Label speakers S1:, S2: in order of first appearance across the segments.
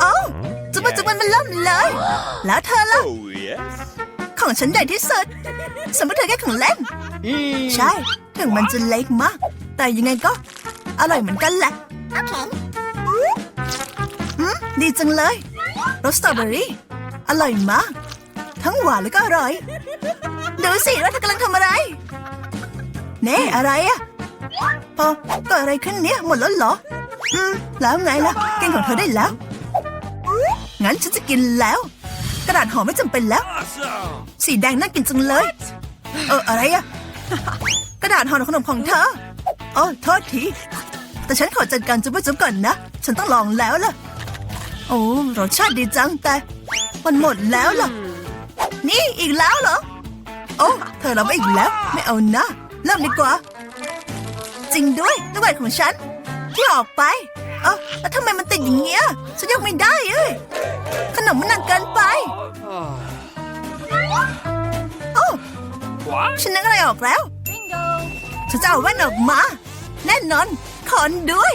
S1: เอ้าจุบจุบันมันเริ่มเลย แล้วเธอล่ะ
S2: Oh, yes.
S1: ของฉันใหญ่ที่สุดสมมติเธอแค่ของเล่น ใช่ ถึงมันจะเล็กมาก แต่ยังไงก็ อร่อยเหมือนกันแหละ
S3: โอเค
S1: อืมดีจังเลยรสสตรอเบอรี่ อร่อยมาก ทั้งหวานแล้วก็อร่อย ดูสิว่าเธอกำลังทำอะไร เน่อะไรอะพอเกิดอะไรขึ้นเนี่ย หมดแล้วเหรอ อืม แล้วไงล่ะกินของเธอได้แล้ว งั้นฉันจะกินแล้ว กระดาษห่อไม่จำเป็นแล้ว
S2: Awesome.
S1: สีแดงน่ากินจังเลย เอออะไรอะกระดาษห่อขนมของเธอโอ้โทษที แต่ฉันขอจัดการจุ๊บจุ๊บก่อนนะ ฉันต้องลองแล้วล่ะ โอ้รสชาติดีจังแต่ มันหมดแล้วล่ะ นี่อีกแล้วเหรอ โอ้เธอรับไปอีกแล้ว ไม่เอานะเริ่มดีกว่า จริงด้วยลูกแหวนของฉัน ที่ออกไป เอ้าแล้วทำไมมันติดอย่างเงี้ยฉันยกไม่ได้เอ้ยขนมมันหนักเกินไปโอ้
S2: What?
S1: ฉันนึกอะไรออกแล้ว
S3: bingo
S1: ฉันจะเอาแว่นออกมา แน่นอนขอนด้วย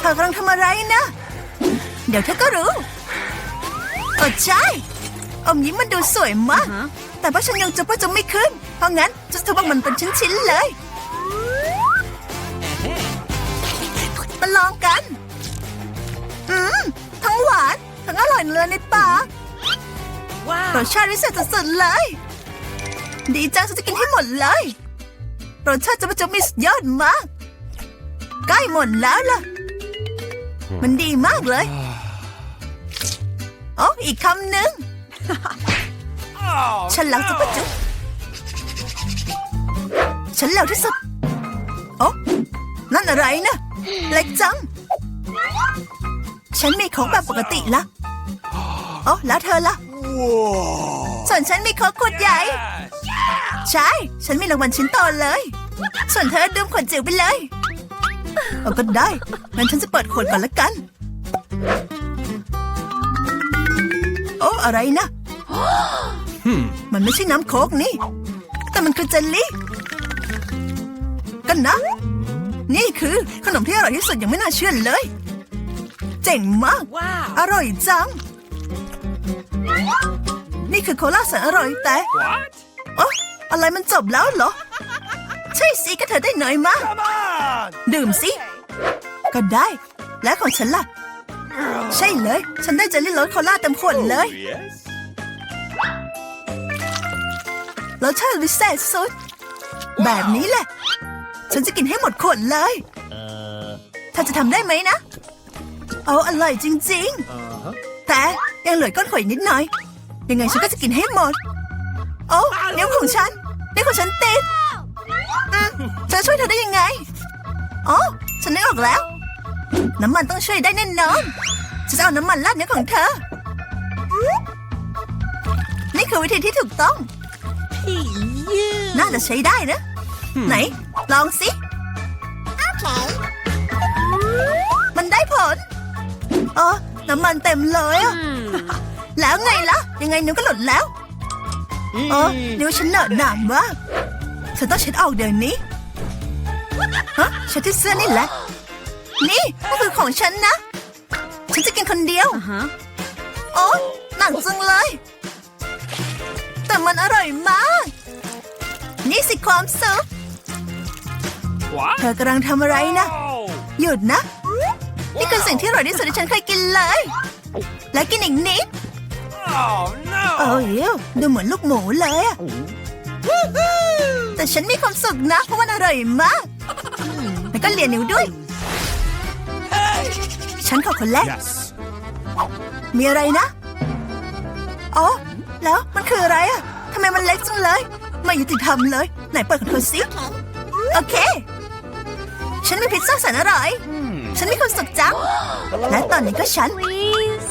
S1: เธอกำลังทำอะไรนะ เดี๋ยวเธอก็รู้เออใช่อมยิ้มมันดูสวยมาก แต่ว่าฉันยังจะว่าจะไม่ขึ้น เพราะงั้นจะทำว่ามันเป็นชิ้นๆเลย มาลองกัน อืม ทั้งหวาน ทั้งอร่อยเลยในปากรสชาติพิเศษสุดๆเลย ดีจังฉันจะกินให้หมดเลยรสชาติจะมาจะมีสุดยอดมาก ใกล้หมดแล้วล่ะ มันดีมากเลยอ๋ออีกคำหนึ่ง
S2: Oh,
S1: ฉันรักจุ๊บจุ๊บฉันเร็วที่สุดโอ้นั่นอะไรนะ เล็กจัง ฉันมีของแบบปกติละโอ้แล้วเธอล่ะ
S2: Whoa.
S1: ส่วนฉันมีโค้กขวดใหญ่ ใช่ ฉันมีรางวัลชิ้นโตเลย ส่วนเธอดื่มขวดจิ๋วไปเลย เอาก็ได้ งั้นฉันจะเปิดขวดก่อนละกัน โอ้ อะไรนะมันไม่ใช่น้ำโค้กนี่ แต่มันคือเจลลี่ กันนะ นี่คือขนมที่อร่อยที่สุดยังไม่น่าเชื่อเลย เจ๋งมากอร่อยจัง นี่คือโคลาแสนอร่อยแต่
S2: What?
S1: โอ๊ะอะไรมันจบแล้วเหรอ ใช่สิก็เธอได้หน่อยมา
S2: Come on.
S1: ดื่มสิ ก็ได้ แล้วของฉันล่ะ ใช่เลย ฉันได้เจลลี่รสโคลาเต็มขวดเลย
S2: Oh, yes.
S1: รสชาติวิเศษสุด แบบนี้แหละ ฉันจะกินให้หมดขวดเลยเธอจะทำได้ไหมนะ เอาอร่อยจริง ๆ แต่ยังเหลือก้อนขวดอีกนิดหน่อย ยังไงฉันก็จะกินให้หมด โอ้นิ้วของฉันนิ้วของฉันติดอืมจะช่วยเธอได้ยังไง อ๋อ ฉันนึกออกแล้ว น้ำมันต้องช่วยได้แน่นอน ฉันจะเอาน้ำมันราดนิ้วของเธอ นี่คือวิธีที่ถูกต้อง น่าจะใช้ได้นะ ไหน ลองสิ
S3: okay
S1: มันได้ผลเออน้ำมันเต็มเลยอะแล้วไงล่ะ ยังไงนิ้วก็หลุดแล้วเออนิ้วฉันเหนอะหนามมากฉันต้องเช็ดออกเดี๋ยวนี้ฮะเช็ดที่เสื้อนี่แหละ นี่ก็คือของฉันนะ ฉันจะกินคนเดียวโอ้หนักจังเลย แต่มันอร่อยมาก นี่สิความสุข
S2: What?
S1: เธอกำลังทำอะไรนะ
S2: Oh.
S1: หยุดนะ นี่คือสิ่งที่อร่อยที่สุดที่ฉันเคยกินเลย และกินอีกนิด
S2: Oh,
S1: เอ
S2: no.
S1: อเดี๋ยวดูเหมือนลูกหมูเลยอะแต่ฉันมีความสุขนะ เพราะมันอร่อยมาก แล้วก็เลียนิ้วด้วย ฉันขอคนแรก
S2: Yes.
S1: มีอะไรนะ อ๋อ แล้วมันคืออะไรอะทำไมมันเล็กจังเลย ไม่ยุติธรรมเลย ไหนเปิดของเธอสิ โอเค ฉันมีพิซซ่าแสนอร่อย ฉันมีความสุขจัง และตอนนี้ก็ฉัน
S3: please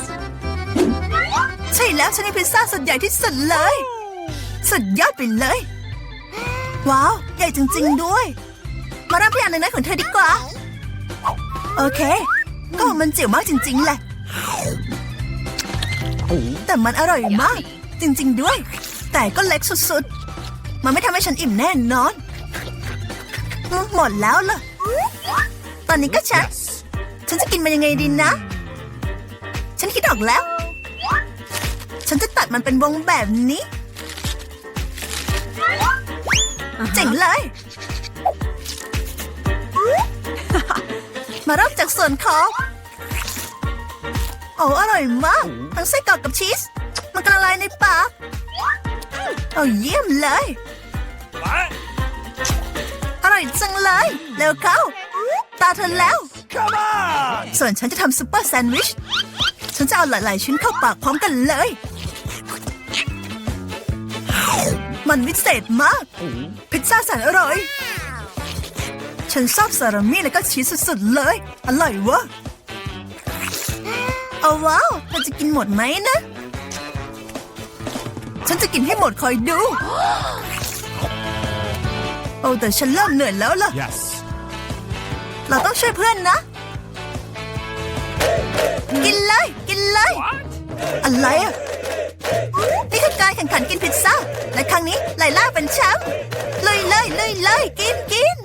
S1: ใช่แล้วฉันมีพิซซ่าสุดใหญ่ที่สุดเลย สุดยอดไปเลย ว้าว ใหญ่จริง ๆ ด้วย มารับพี่อันหนึ่งนะของเธอดีกว่า โอเค ก็มันจิ๋วมากจริง ๆ แหละ แต่มันอร่อยมาก จริง ๆ ด้วย แต่ก็เล็กสุด ๆ มันไม่ทำให้ฉันอิ่มแน่นอนอืมหมดแล้วเหรอ ตอนนี้ก็ฉัน
S2: Yes.
S1: ฉันจะกินมันยังไงดีนะ ฉันคิดออกแล้ว ฉันจะตัดมันเป็นวงแบบนี้ เจ๋งเลย มาเริ่มจากส่วนขอบโอ้อร่อยมาก ทั้งไส้กรอกกับชีส มันกระลายในปากโอ้เยี่ยมเลย
S2: What?
S1: อร่อยจังเลย เร็วเข้า ตาเธอแล้ว
S2: Come on!
S1: ส่วนฉันจะทำซุปเปอร์แซนด์วิช ฉันจะเอาหลาย ๆ ชิ้นเข้าปากพร้อมกันเลย มันวิเศษมาก พิซซ่าแสนอร่อย ฉันชอบซาลามี่แล้วก็ชีสสุด ๆ เลย อร่อยวะเอาว้าวเธอจะกินหมดไหมนะ ฉันจะกินให้หมดคอยดู โอ้แต่ฉันเริ่มเหนื่อยแล้วล่ะ
S2: Yes.
S1: เราต้องช่วยเพื่อนนะ กินเลย กินเลย อะไรอะนี่คือการแข่งขันกินพิซซ่าและครั้งนี้ไลล่าเป็นแชมป์เลยเลยเลยเลยกินกิน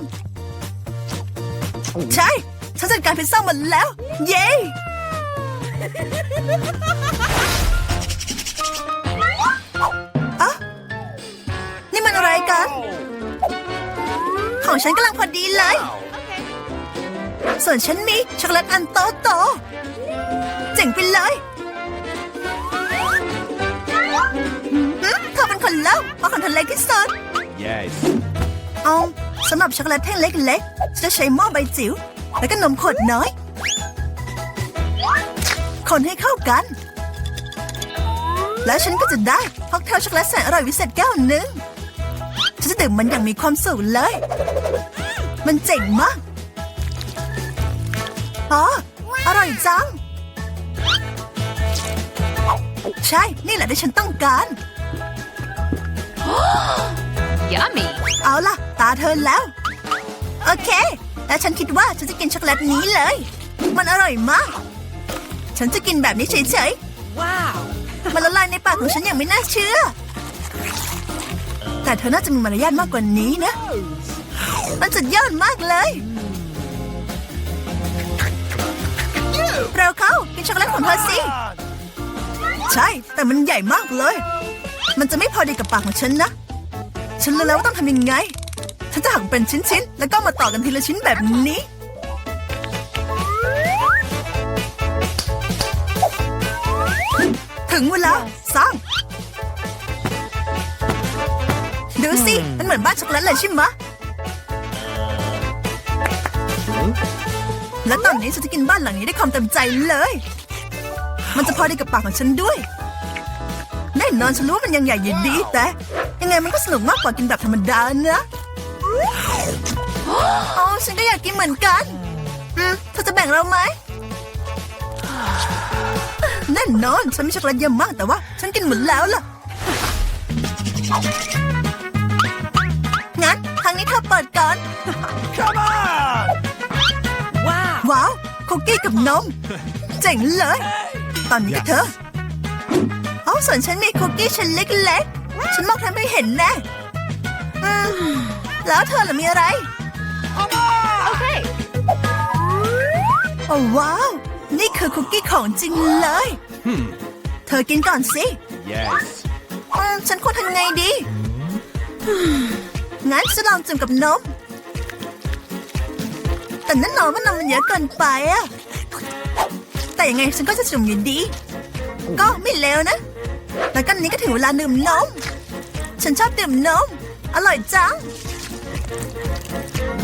S1: ใช่ฉันจัดการพิซซ่าหมดแล้ว เย้อะนี่มันอะไรกัน ของฉันกำลังพอดีเลย ส่วนฉันมีช็อกโกแลตอันโตโตๆเจ๋งไปเลยหืมเธอเป็นคนเล่าเพราะของเธอเล็กที่สุด
S2: Yes.
S1: เอาสำหรับช็อกโกแลตแท่งเล็กๆฉันจะใช้หม้อใบจิ๋วแล้วก็นมขวดน้อย คนให้เข้ากัน แล้วฉันก็จะได้ค็อกเทลช็อกโกแลตแสนอร่อยวิเศษแก้วหนึ่งฉันจะดื่มมันอย่างมีความสุขเลย มันเจ๋งมาก อ๋อ อร่อยจัง ใช่ นี่แหละที่ฉันต้องการ
S4: Yummy.
S1: เอาล่ะ ตาเธอแล้ว โอเค แล้วฉันคิดว่าฉันจะกินช็อกโกแลตนี้เลย มันอร่อยมาก ฉันจะกินแบบนี้เฉย
S4: Wow.
S1: ๆมันละลายในปากของฉันอย่างไม่น่าเชื่อ แต่เธอน่าจะมีมารยาทมากกว่านี้นะ มันสุดยอดมากเลย เราเข้ากินช็อกโกแลตของเธอสิ ใช่ แต่มันใหญ่มากเลย มันจะไม่พอดีกับปากของฉันนะ ฉันรู้แล้วว่าต้องทำยังไง ฉันจะหักเป็นชิ้นๆ แล้วก็มาต่อกันทีละชิ้นแบบนี้ ถึงเวลาสร้าง ดูสิ มันเหมือนบ้านช็อกโกแลตเลยใช่ไหม และตอนนี้ฉันจะกินบ้านหลังนี้ได้วยความเต็มใจเลย มันจะพอดีกับปากของฉันด้วย แน่นอนฉันรู้ว่ามันยังใหญ่อยู่ดี แต่ ยังไงมันก็สนุกมากกว่ากินแบบธรรมดานะอ๋อฉันก็อยากกินเหมือนกันอืมเธอจะแบ่งเราไหมแน่นอนฉันมีช็อกโกแลตเยอะมากแต่ว่า ฉันกินหมดแล้วล่ะ งั้นครั้งนี้เธอเปิดก่อน
S2: Come on!
S4: Wow.
S1: ว้าวคุกกี้กับนม เจ๋งเลย ตอนนี้ก็เธอเอาส่วนฉันมีคุกกี้ชิ้นเล็กๆ ฉันมองเธอไม่เห็นแน่อืมแล้วเธอล่ะมีอะไร
S4: Okay.
S1: โอ้ว้าว นี่คือคุกกี้ของจริงเลย เธอกินก่อนสิ
S2: Yes.
S1: อืมฉันควรทำไงดีอืมงั้นจะลองจุ่มกับนม แต่แนั่นนอนว่านมมันเยอะเกินไปอะแต่ยังไงฉันก็จะจุ่มอยู่ดี ก็ไม่เลวนะ แล้วกันนี้ก็ถึงเวลาดื่มนม ฉันชอบดื่มนม อร่อยจัง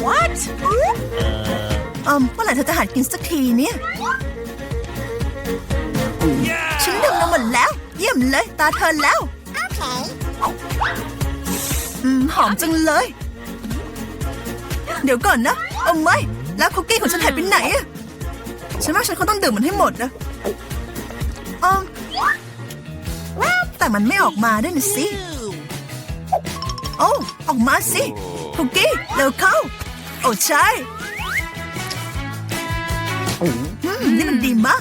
S4: What?
S1: อืมเมื่อไหร่เธอจะหัดกินสักทีเนี่ย ฉัน
S2: Yeah!
S1: ดื่มนมหมดแล้ว เยี่ยมเลยตาเธอแล้ว
S3: Okay.
S1: อืมหอมจังเลย เดี๋ยวก่อนนะ เอาไม่ แล้วคุกกี้ของฉันหายไปไหนอะฉันว่าฉันคงต้องดื่มมันให้หมดนะอมแต่มันไม่ออกมาด้วยนะสิ โอ้ออกมาสิคุกกี้เร็วเข้า โอ้ใช่อืมนี่มันดีมาก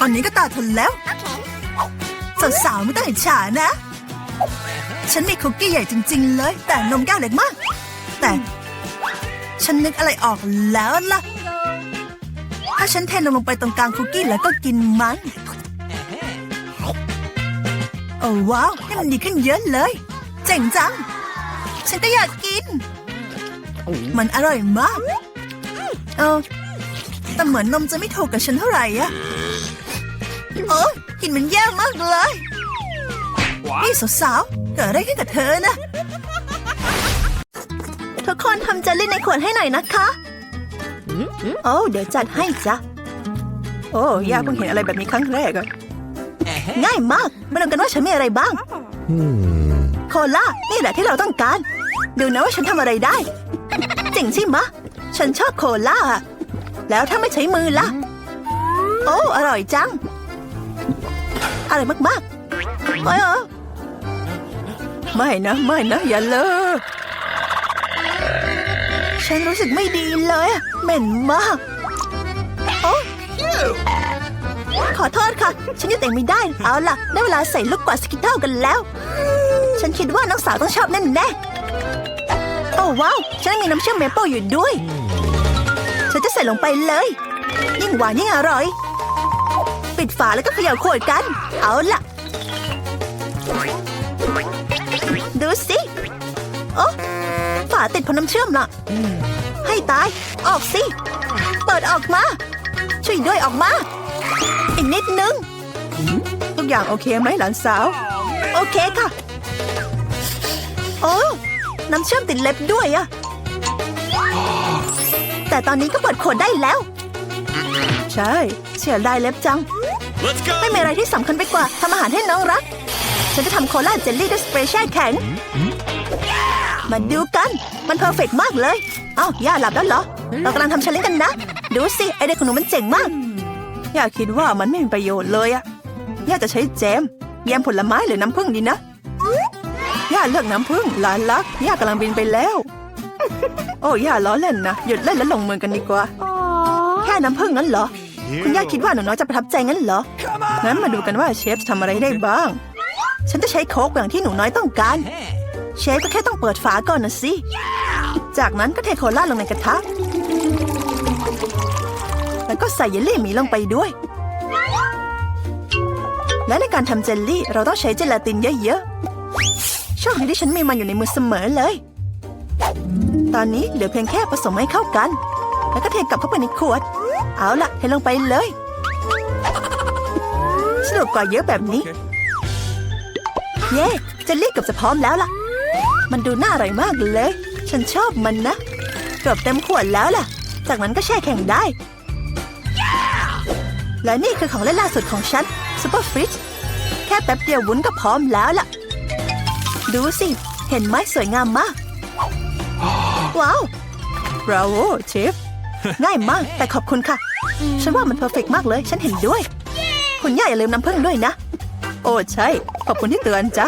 S1: ตอนนี้ก็ตาทนแล้ว
S3: Okay.
S1: สาวๆไม่ต้องอิจฉานะ ฉันมีคุกกี้ใหญ่จริง ๆ เลย แต่นมแก้วเล็กมาก แต่ ฉันนึกอะไรออกแล้วล่ะ ถ้าฉันเทลงไปตรงกลางคุกกี้แล้วก็กินมันโอ้ว้าวนี่มันดีขึ้นเยอะเลย เจ๋งจัง ฉันก็อยากกิน มันอร่อยมาก เออแต่เหมือนนมจะไม่ถูกกับฉันเท่าไหร่อะโอ้กลินมันแย่มากเลย นี่สาวๆเกิดอะไรขึ้นกับเธอนะ ทุกคนทำเจลลี่ในขวดให้หน่อยนะคะ โอ้เดี๋ยวจัดให้จ้ะ โอ้ย่าเพิ่งเห็นอะไรแบบนี้ครั้งแรกอะง่ายมาก มาดูกันว่าฉันมีอะไรบ้าง โคล่า นี่แหละที่เราต้องการ ดูนะว่าฉันทำอะไรได้ จริงใช่ไหมะฉันชอบโคล่าอะแล้วถ้าไม่ใช้มือล่ะ โอ้ อร่อยจังอร่อยมากๆ ไม่เหรอไม่นะ ไม่นะ อย่าเลิก ฉันรู้สึกไม่ดีเลยอะเหม็นมากโอ้ขอโทษค่ะ ฉันยังแต่งไม่ได้ เอาล่ะ ได้เวลาใส่ลูกกวาดสกิทเทิลกันแล้ว ฉันคิดว่าน้องสาวต้องชอบแน่แน่ๆโอ้ว้าว ฉันมีน้ำเชื่อมเมเปิลอยู่ด้วย ฉันจะใส่ลงไปเลย ยิ่งหวานยิ่งอร่อย ปิดฝาแล้วก็เขย่าขวดกัน เอาล่ะ ดูสิ โอ้ฝาติดพอน้ำเชื่อมล่ะ ให้ตาย ออกสิ เปิดออกมา ช่วยด้วยออกมา อีกนิดนึง ทุกอย่างโอเคไหมหลานสาว โอเคค่ะ โอ้น้ำเชื่อมติดเล็บด้วยอะ แต่ตอนนี้ก็เปิดขวดได้แล้ว ใช่ เสียดายเล็บจัง
S2: Let's go.
S1: ไม่มีอะไรที่สำคัญไปกว่าทำอาหารให้น้องรัก ฉันจะทำโคลาเจลลี่ด้วยสเปรย์แช่แข็ง มาดูกัน มันเพอร์เฟกต์มากเลย เอ้าย่าหลับแล้วเหรอ เรากำลังทำชาเลนจ์กันนะ ดูสิ ไอเด็กของหนูมันเจ๋งมาก ย่าคิดว่ามันไม่มีประโยชน์เลยอะย่าจะใช้แจม แยมผลไม้หรือน้ำผึ้งดีนะ ย่าเลือกน้ำผึ้งหลานรัก ย่ากำลังบินไปแล้ว โอ้ย่าล้อเล่นนะ หยุดเล่นแล้วลงมือกันดีกว่า แค่น้ำผึ้งนั้นเหรอ คุณย่าคิดว่าหนูน้อยจะประทับใจงั้นเหรอ งั้นมาดูกันว่าเชฟจะทำอะไรได้บ้าง ฉันจะใช้โค้กอย่างที่หนูน้อยต้องการ เชฟก็แค่ต้องเปิดฝาก่อนนะสิ จากนั้นก็เทโคลาลงในกระทะ แล้วก็ใส่เยลลี่หมีลงไปด้วย และในการทำเจลลี่ เราต้องใช้เจลาตินเยอะๆ โชคดีที่ฉันมีมันอยู่ในมือเสมอเลย ตอนนี้เหลือเพียงแค่ผสมให้เข้ากัน แล้วก็เทกลับเข้าไปในขวด เอาล่ะเทลงไปเลยสนุกกว่าเยอะแบบนี้ เย้เจลลี่เกือบจะพร้อมแล้วล่ะ มันดูน่าอร่อยมากเลย ฉันชอบมันนะเกือบเต็มขวดแล้วล่ะ จากนั้นก็แช่แข็งได้และนี่คือของเล่นล่าสุดของฉันซูเปอร์ฟริชแค่แป๊บเดียววุ้นก็พร้อมแล้วล่ะ ดูสิ เห็นไหมสวยงามมาก ว้าวบราโวเชฟง่ายมาก แต่ขอบคุณค่ะ ฉันว่ามันเพอร์เฟกต์มากเลย ฉันเห็นด้วย คุณย่าอย่าลืมน้ำผึ้งด้วยนะ โอ้ใช่ ขอบคุณที่เตือนจ้ะ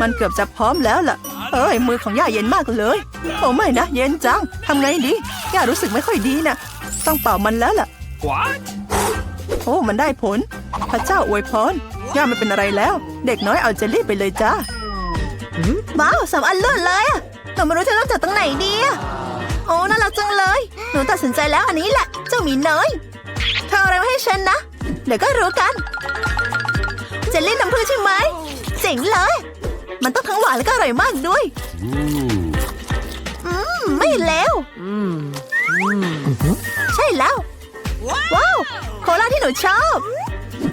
S1: มันเกือบจะพร้อมแล้วล่ะ เอ้ยมือของย่าเย็นมากเลยโอ้ไม่นะเย็นจังทำไงดีย่ารู้สึกไม่ค่อยดีนะต้องเป่ามันแล้วล่ะ
S2: What?
S1: โอ้มันได้ผล พระเจ้าอวยพรย่าไม่เป็นอะไรแล้ว เด็กน้อยเอาเจลลี่ไปเลยจ้าว้าวสามอันเลิศเลยอะหนูไม่รู้จะเริ่มจากตรงไหนดีอะโอ้น่ารักจังเลย หนูตัดสินใจแล้วอันนี้แหละ เจ้าหมีน้อยเธอเอาอะไรมาให้ฉันนะ เดี๋ยวก็รู้กัน เจลลี่น้ำผึ้งใช่ไหมเจ๋งเลย มันต้องทั้งหวานแล้วก็อร่อยมากด้วย อืม ไม่แล้วใช่แล้ว ว้าว โคลาที่หนูชอบ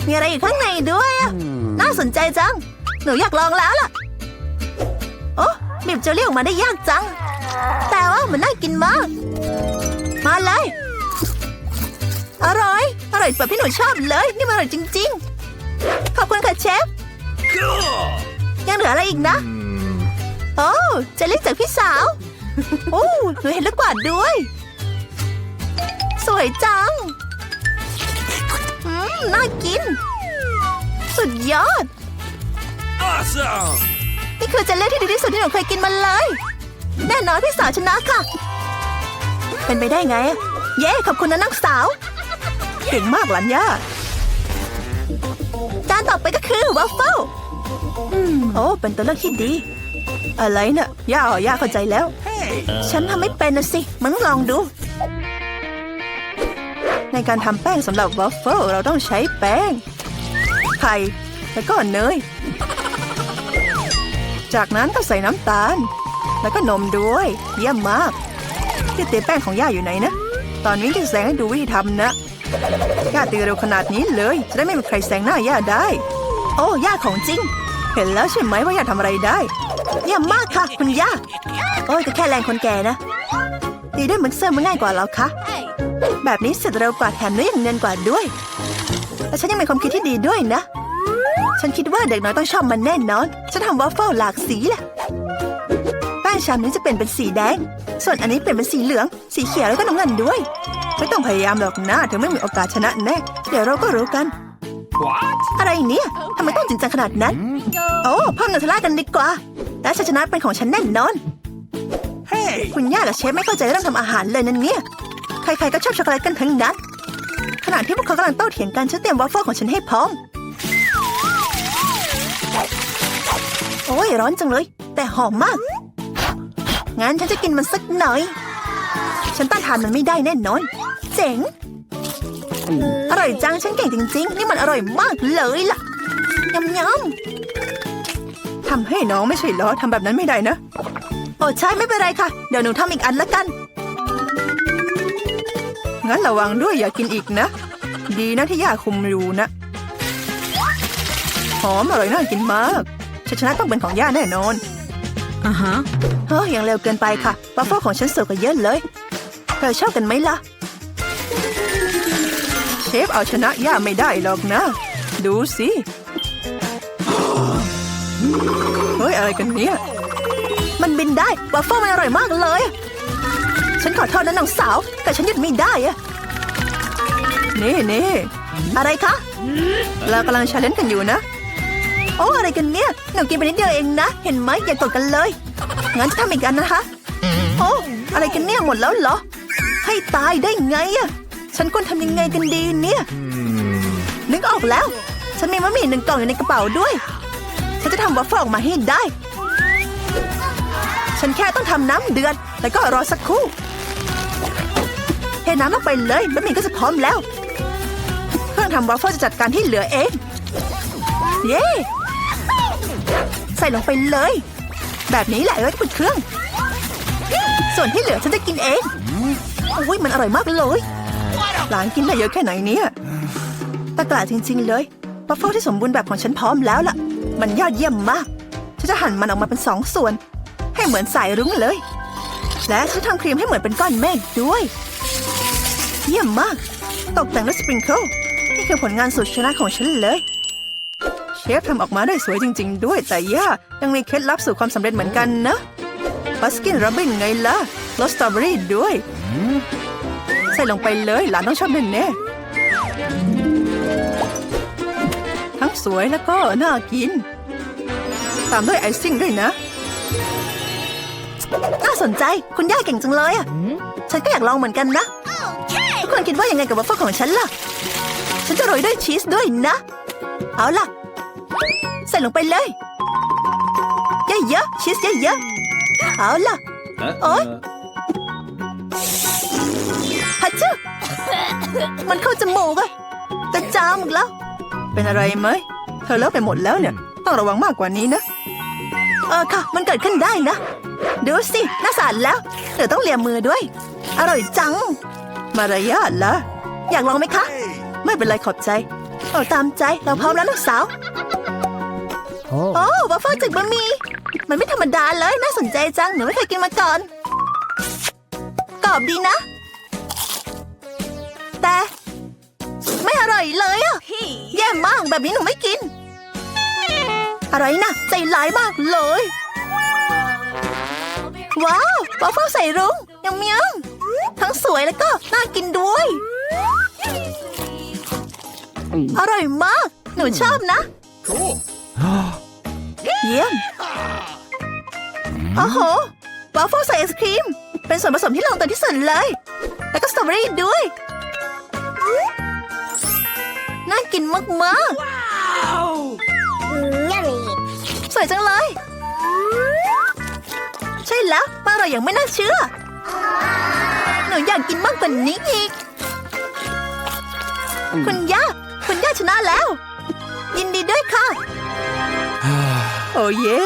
S1: มีอะไรอยู่ข้างในด้วยอะน่าสนใจจัง หนูอยากลองแล้วล่ะ โอ้บีบเจลลี่ออกมาได้ยากจัง แต่ว่ามันน่ากินมาก มาเลย อร่อย อร่อยแบบที่หนูชอบเลย นี่มันอร่อยจริง ๆ ขอบคุณค่ะเชฟ
S2: Cool.
S1: ยังเหลืออะไรอีกนะ โอ้เจลลี่จากพี่สาว โอ้หนูเห็นลูกกวาดด้วย สวยจัง อืม น่ากิน สุดยอด
S2: Awesome.
S1: นี่คือเจลลี่ที่ดีที่สุดที่หนูเคยกินมาเลย แน่นอนพี่สาวชนะค่ะ เป็นไปได้ไง เย้ขอบคุณนะน้องสาว เก่งมากหลานย่าจานต่อไปก็คือวัฟเฟิล โอ้เป็นตัวเลือกที่ดี อะไรเนะ่ะย่าอ๋อย่าเข้าใจแล้ว
S2: Hey.
S1: ฉันทำไม่เป็นนะสิมันต้องลองดู ในการทำแป้งสำหรับวอฟเฟิลเราต้องใช้แป้ง ไข่แล้วก็เนย จากนั้นก็ใส่น้ำตาล แล้วก็นมด้วย เยี่ยมมากที่เตรียแป้งของย่าอยู่ไหนนะ ตอนนี้จะแสดงให้ดูวิธีทำนะย่าตีเร็วขนาดนี้เลย จะได้ไม่มีใครแซงหน้าย่าได้ โอ้ย่าของจริง เห็นแล้วใช่ไหมว่าอย่าทำอะไรได้เยี่ยมมากค่ะ คุณย่าโอ้ยแต่แค่แรงคนแก่นะตีด้วยมิกเซอร์มันง่ายกว่าแล้วคะแบบนี้เสร็จเร็วกว่าแถมได้ยังเงินกว่าด้วยและฉันยังมีความคิดที่ดีด้วยนะ ฉันคิดว่าเด็กน้อยต้องชอบมันแน่นอน ฉันทำวอฟเฟิลหลากสีแหละแป้งชามนี้จะเป็นเป็นสีแดง ส่วนอันนี้เป็นเป็นสีเหลือง สีเขียวแล้วก็น้ำเงินด้วย ไม่ต้องพยายามหรอกนะเธอไม่มีโอกาสชนะแน่เดี๋ยวเราก็รู้กัน อะไรเนี่ยทำไมต้องจริงจังขนาดนั้น โอ้เพิ่มเนยทะลากันดีกว่า และชัยชนะเป็นของฉันแน่นอน
S2: Hey!
S1: คุณย่ากับเชฟไม่เข้าใจเรื่องทำอาหารเลยนั่นเนี่ย ใครๆก็ชอบช็อกโกแลตกันทั้งนั้น ขณะที่พวกเขากำลังโต้เถียงกันฉันเตรียมวอฟเฟิลของฉันให้พร้อม โอ้ยร้อนจังเลย แต่หอมมาก งั้นฉันจะกินมันสักหน่อย ฉันต้านทานมันไม่ได้แน่นอน เจ๋ง อร่อยจังฉันเก่งจริง ๆ นี่มันอร่อยมากเลยล่ะยำยำทำให้น้องไม่ใช่เหรอทำแบบนั้นไม่ได้นะ โอ้ใช่ไม่เป็นไรค่ะ เดี๋ยวหนูทำอีกอันละกัน งั้นระวังด้วยอย่ากินอีกนะ ดีนะที่ย่าคุมอยู่นะ หอมอร่อยน่ากินมากชัยชนะต้องเป็นของย่าแน่นอน
S4: Uh huh.
S1: เฮ้ยยังเร็วเกินไปค่ะวัฟเฟิลของฉันสวยกว่าเยอะเลย เธอชอบกันไหมล่ะ เชฟเอาชนะย่าไม่ได้หรอกนะ ดูสิ เฮ้ย อะไรกันเนี่ย มันบินได้วัฟเฟิลมันอร่อยมากเลย ฉันขอโทษนะน้องสาว แต่ฉันหยุดไม่ได้อะนี่นี่อะไรคะ เรากำลังชาเลนจ์กันอยู่นะ โอ้อะไรกันเนี่ยหนูกินไปนิดเดียวเองนะ เห็นไหมอย่ากดกันเลย งั้นจะทำอีกอันนะคะ โอ้อะไรกันเนี่ยหมดแล้วเหรอ ให้ตายได้ไงอะ ฉันควรทำยังไงกันดีเนี่ย นึกออกแล้ว ฉันมีมะหมี่หนึ่งกล่องอยู่ในกระเป๋าด้วย ฉันจะทำวัฟเฟิลออกมาให้ได้ ฉันแค่ต้องทำน้ำเดือด แล้วก็รอสักครู่เทน้ำลงไปเลยบะหมี่ก็จะพร้อมแล้ว เครื่องทำวัฟเฟิลจะจัดการที่เหลือเอง เย้ใส่ลงไปเลย แบบนี้แหละแล้วก็ปิดเครื่อง ส่วนที่เหลือฉันจะกินเองโอ้ยมันอร่อยมากเลย หลานกินได้เยอะแค่ไหนเนี่ยตะกร้าจริง ๆ เลยวัฟเฟิลที่สมบูรณ์แบบของฉันพร้อมแล้วล่ะ มันยอดเยี่ยมมาก ฉันจะหั่นมันออกมาเป็นสองส่วน ให้เหมือนสายรุ้งเลย และฉันทำครีมให้เหมือนเป็นก้อนเมฆด้วย เยี่ยมมาก ตกแต่งด้วยสปริงเกิลนี่คือผลงานสุดชนะของฉันเลย เชฟทำออกมาได้สวยจริง ๆ ด้วย แต่ย่ายังมีเคล็ดลับสู่ความสำเร็จเหมือนกันนะบัสกินรับบินไงล่ะรสสตรอเบอรี่ด้วย ส่ลงไปเลยหลานต้องชอบแน่ๆทั้งสวยแล้วก็น่ากิน ตามด้วยไอซิ่งด้วยนะ น่าสนใจคุณย่าเก่งจังเลยอะ ฉันก็อยากลองเหมือนกันนะ ทุกคนคิดว่ายังไงกับวัฟเฟิลของฉันล่ะ ฉันจะโรยด้วยชีสด้วยนะ เอาล่ะ ใส่ลงไปเลยเยอะๆชีสเยอะๆเอาล่ะ Oi. ฮัจจุมันเข้าจมูกอะจะจามอีกแล้ว เป็นอะไรไหม เธอเลอะไปหมดแล้วเนี่ย ต้องระวังมากกว่านี้นะ เออค่ะ มันเกิดขึ้นได้นะ ดูสิน่าสานแล้ว เธอต้องเลียมมือด้วย อร่อยจัง มารยาทละอยากลองไหมคะ ไม่เป็นไรขอบใจ เอาตามใจ เราพร้อมแล้วลูกสาว โอ้วัฟเฟิลจากบะหมี่ มันไม่ธรรมดาเลย น่าสนใจจัง หนูไม่เคยกินมาก่อน กรอบดีนะ แต่ ไม่อร่อยเลยอะแย่มากแบบนี้หนูไม่กิน อะไรนะใจร้ายมากเลย ว้าววัฟเฟิลใส่รุ้งยังเมียงทั้งสวยแล้วก็น่ากินด้วย อร่อยมาก หนูชอบนะ
S2: Cool.
S1: เยี่ยมโอ้โหวาฟเฟิลใส่ไอศครีม เป็นส่วนผสมที่ลงตัวที่สุดเลย แล้วก็สตรอเบอรี่ด้วย กินมาก
S3: Yummy.
S1: ๆสวยจังเลย ใช่แล้วป้าเราอย่างไม่น่าเชื่อ หนูอยากกินมากกว่านี้อีก คุณย่า คุณย่าชนะแล้ว ยินดีด้วยค่ะ โอ้เย่